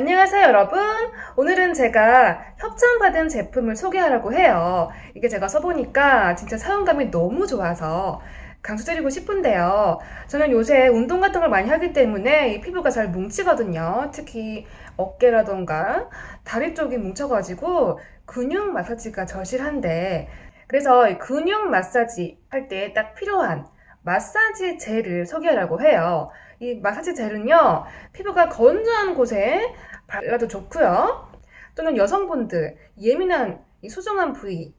안녕하세요, 여러분. 오늘은 제가 협찬받은 제품을 소개하려고 해요. 이게 제가 써보니까 진짜 사용감이 너무 좋아서 강추드리고 싶은데요. 저는 요새 운동 같은 걸 많이 하기 때문에 이 피부가 잘 뭉치거든요. 특히 어깨라던가 다리 쪽이 뭉쳐가지고 근육 마사지가 절실한데 그래서 이 근육 마사지 할 때 딱 필요한 마사지 젤을 소개하려고 해요. 이 마사지 젤은요, 피부가 건조한 곳에 발라도 좋고요. 또는 여성분들 예민한 이 소중한 부위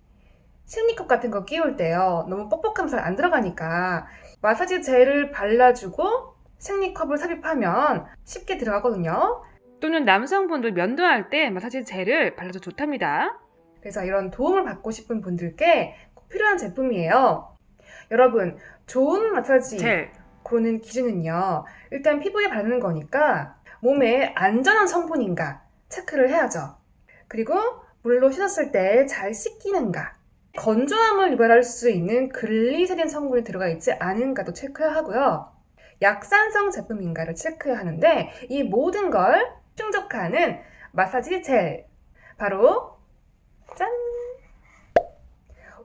실리컵 같은 거 끼울 때요. 너무 뻑뻑하면 잘 안 들어가니까 마사지 젤을 발라주고 생리컵을 삽입하면 쉽게 들어가거든요. 또는 남성분들 면도할 때 마사지 젤을 발라도 좋답니다. 그래서 이런 도움을 받고 싶은 분들께 꼭 필요한 제품이에요. 여러분, 좋은 마사지 젤. 고르는 기준은요. 일단 피부에 바르는 거니까 몸에 안전한 성분인가 체크를 해야죠. 그리고 물로 씻었을 때 잘 씻기는가. 건조함을 유발할 수 있는 글리세린 성분이 들어가 있지 않은가도 체크해야 하고요. 약산성 제품인가를 체크해야 하는데 이 모든 걸 충족하는 마사지 젤. 바로 짠!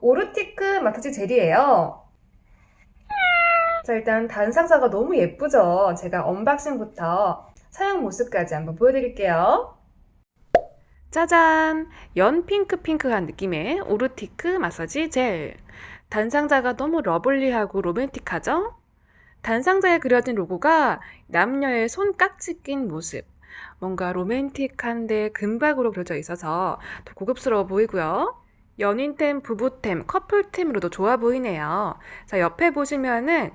오르티크 마사지 젤이에요. 자, 일단 단상사가 너무 예쁘죠? 제가 언박싱부터 사용 모습까지 한번 보여드릴게요. 짜잔! 연 핑크핑크한 느낌의 오르티크 마사지 젤. 단상자가 너무 러블리하고 로맨틱하죠? 단상자에 그려진 로고가 남녀의 손 깍지 낀 모습. 뭔가 로맨틱한데 금박으로 그려져 있어서 더 고급스러워 보이고요. 연인템, 부부템, 커플템으로도 좋아 보이네요. 자, 옆에 보시면은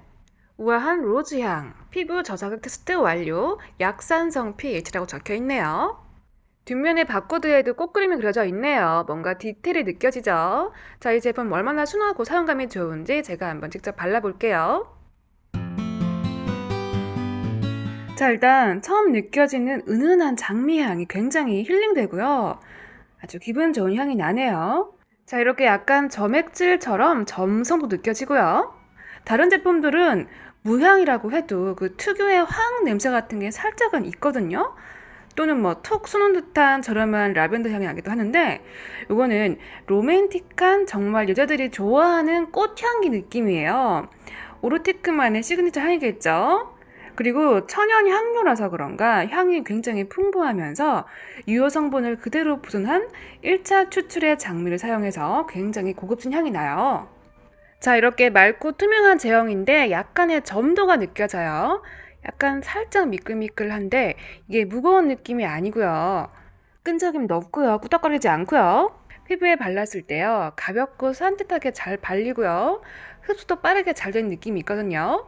우아한 로즈향, 피부 저자극 테스트 완료, 약산성 pH라고 적혀 있네요. 뒷면에 바코드에도 꽃 그림이 그려져 있네요. 뭔가 디테일이 느껴지죠? 자, 이 제품 얼마나 순하고 사용감이 좋은지 제가 한번 직접 발라볼게요. 자, 일단 처음 느껴지는 은은한 장미 향이 굉장히 힐링되고요. 아주 기분 좋은 향이 나네요. 자, 이렇게 약간 점액질처럼 점성도 느껴지고요. 다른 제품들은 무향이라고 해도 그 특유의 화학 냄새 같은 게 살짝은 있거든요. 또는 뭐 톡 쏘는 듯한 저렴한 라벤더 향이 나기도 하는데 이거는 로맨틱한 정말 여자들이 좋아하는 꽃향기 느낌이에요. 오르티크만의 시그니처 향이겠죠? 그리고 천연 향료라서 그런가 향이 굉장히 풍부하면서 유효 성분을 그대로 보존한 1차 추출의 장미를 사용해서 굉장히 고급진 향이 나요. 자, 이렇게 맑고 투명한 제형인데 약간의 점도가 느껴져요. 약간 살짝 미끌미끌한데 이게 무거운 느낌이 아니고요. 끈적임도 없고요. 꾸덕거리지 않고요. 피부에 발랐을 때요. 가볍고 산뜻하게 잘 발리고요. 흡수도 빠르게 잘 되는 느낌이 있거든요.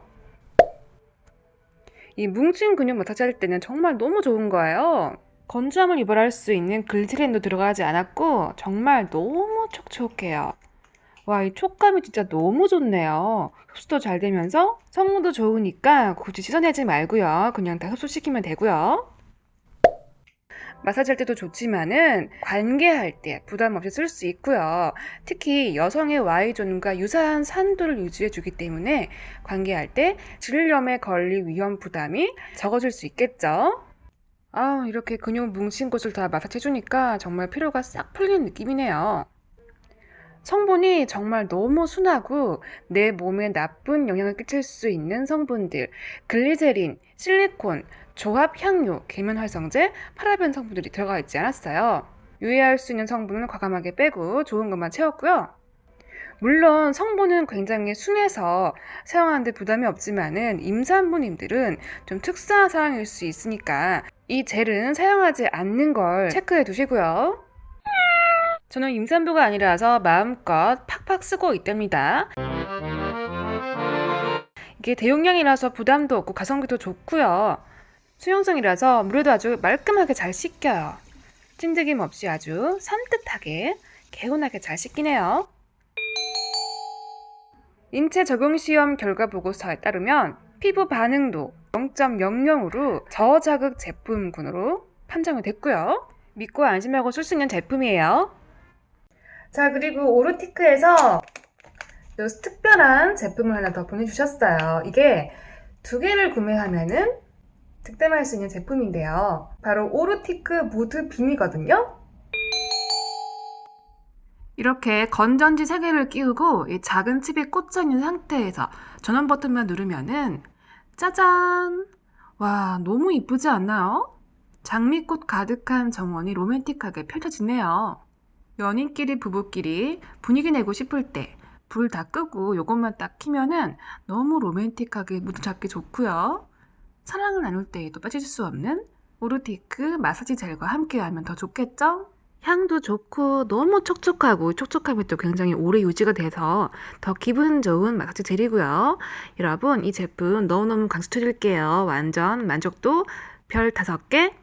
이 뭉친 근육 마사지 할 때는 정말 너무 좋은 거예요. 건조함을 유발할 수 있는 글리세린도 들어가지 않았고 정말 너무 촉촉해요. 와, 이 촉감이 진짜 너무 좋네요. 흡수도 잘 되면서 성분도 좋으니까 굳이 씻어내지 말고요. 그냥 다 흡수시키면 되고요. 마사지 할 때도 좋지만은 관계할 때 부담 없이 쓸 수 있고요. 특히 여성의 Y존과 유사한 산도를 유지해 주기 때문에 관계할 때 질염에 걸릴 위험 부담이 적어질 수 있겠죠. 아, 이렇게 근육 뭉친 곳을 다 마사지 해주니까 정말 피로가 싹 풀리는 느낌이네요. 성분이 정말 너무 순하고 내 몸에 나쁜 영향을 끼칠 수 있는 성분들, 글리세린, 실리콘, 조합 향료, 계면 활성제, 파라벤 성분들이 들어가 있지 않았어요. 유의할 수 있는 성분은 과감하게 빼고 좋은 것만 채웠고요. 물론 성분은 굉장히 순해서 사용하는데 부담이 없지만은 임산부님들은 좀 특수한 상황일 수 있으니까 이 젤은 사용하지 않는 걸 체크해 두시고요. 저는 임산부가 아니라서 마음껏 팍팍 쓰고 있답니다. 이게 대용량이라서 부담도 없고 가성비도 좋고요. 수용성이라서 물에도 아주 말끔하게 잘 씻겨요. 찐득임 없이 아주 산뜻하게 개운하게 잘 씻기네요. 인체 적용 시험 결과 보고서에 따르면 피부 반응도 0.00으로 저자극 제품군으로 판정이 됐고요. 믿고 안심하고 쓸 수 있는 제품이에요. 자, 그리고 오르티크에서 요 특별한 제품을 하나 더 보내주셨어요. 이게 두 개를 구매하면은 득템할 수 있는 제품인데요. 바로 오르티크 무드 빔이거든요. 이렇게 건전지 3개를 끼우고 이 작은 칩이 꽂혀 있는 상태에서 전원 버튼만 누르면은 짜잔! 와, 너무 이쁘지 않나요? 장미꽃 가득한 정원이 로맨틱하게 펼쳐지네요. 연인끼리 부부끼리 분위기 내고 싶을 때 불 다 끄고 요것만 딱 키면은 너무 로맨틱하게 무드 잡기 좋고요. 사랑을 나눌 때에도 빠질 수 없는 오르티크 마사지 젤과 함께하면 더 좋겠죠? 향도 좋고 너무 촉촉하고 촉촉함이 또 굉장히 오래 유지가 돼서 더 기분 좋은 마사지 젤이고요. 여러분 이 제품 너무너무 강추드릴게요. 완전 만족도 별 5개